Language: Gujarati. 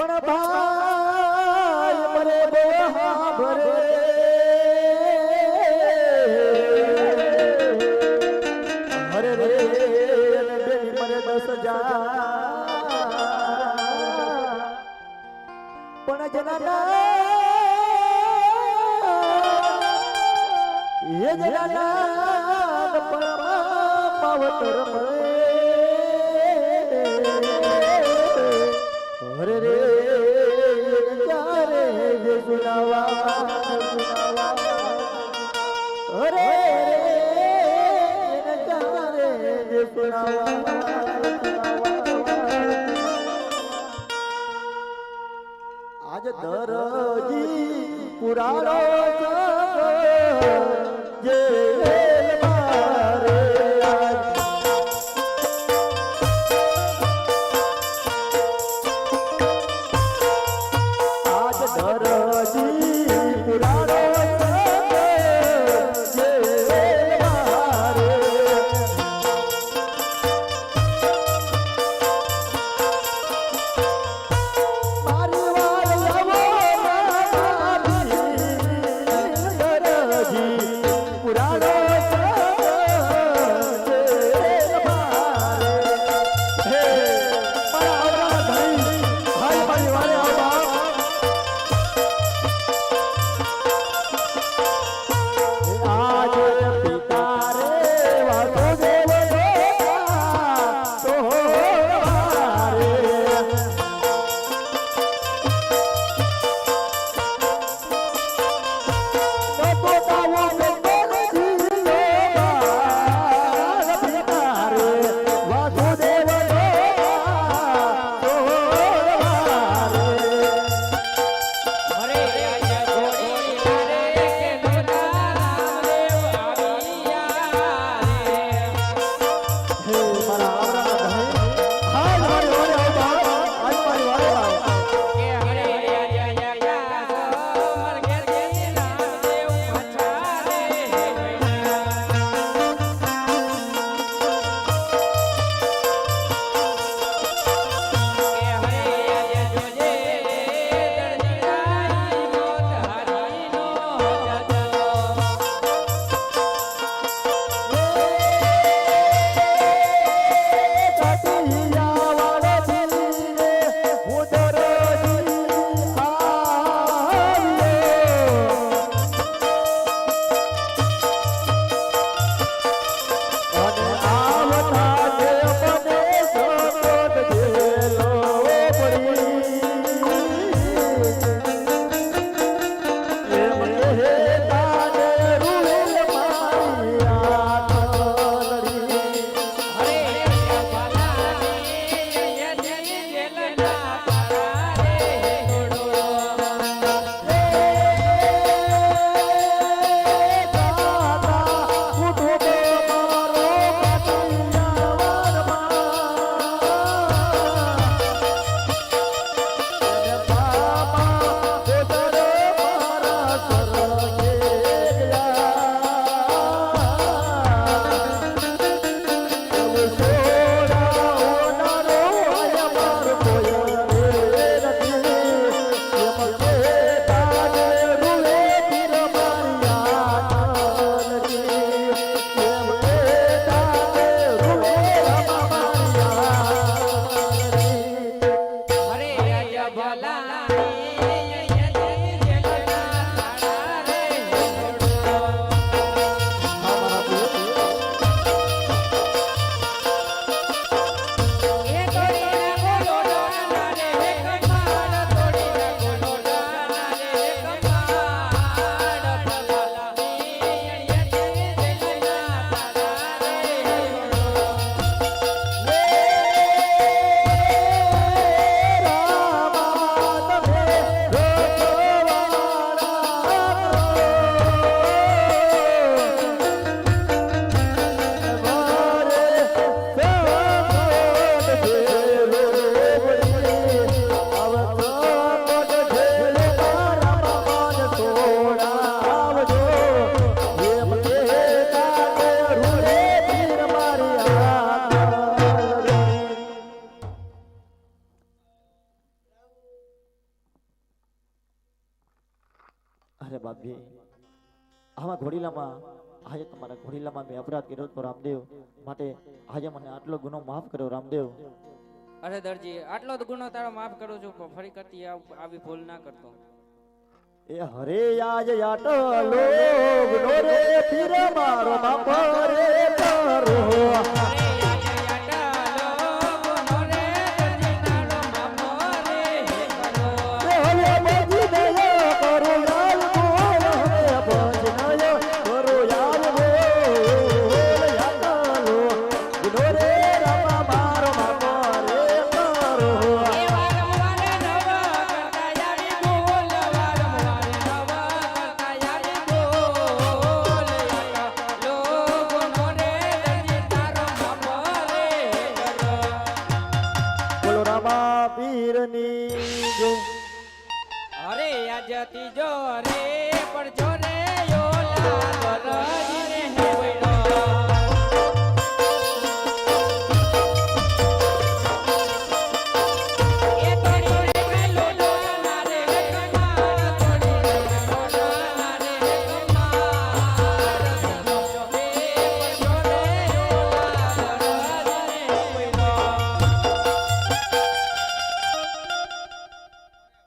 પણ ભાઈ મરે બોહા ભરે. મરે રે મરે દસ હજાર. પણ જના એ જનાના પણ પાવતર મળે હરે રે આજ દરજી પુરાણો જે માંગી આમાં ઘોડીલામાં આજે તમારા ઘોડીલામાં મેં અપરાધ કર્યો તો રામદેવ માટે આજે મને આટલો ગુનો માફ કર્યો રામદેવ. અરે દરજી આટલો જ ગુનો તારો માફ કરું છું ફરી કરતી આવ- આવી ભૂલ ના કરતો. એ હરે આજ આટલો ગુનો રે ફિર મારો બાપ રે કરો પીરની જય અરે આજ તીજો રે પડજો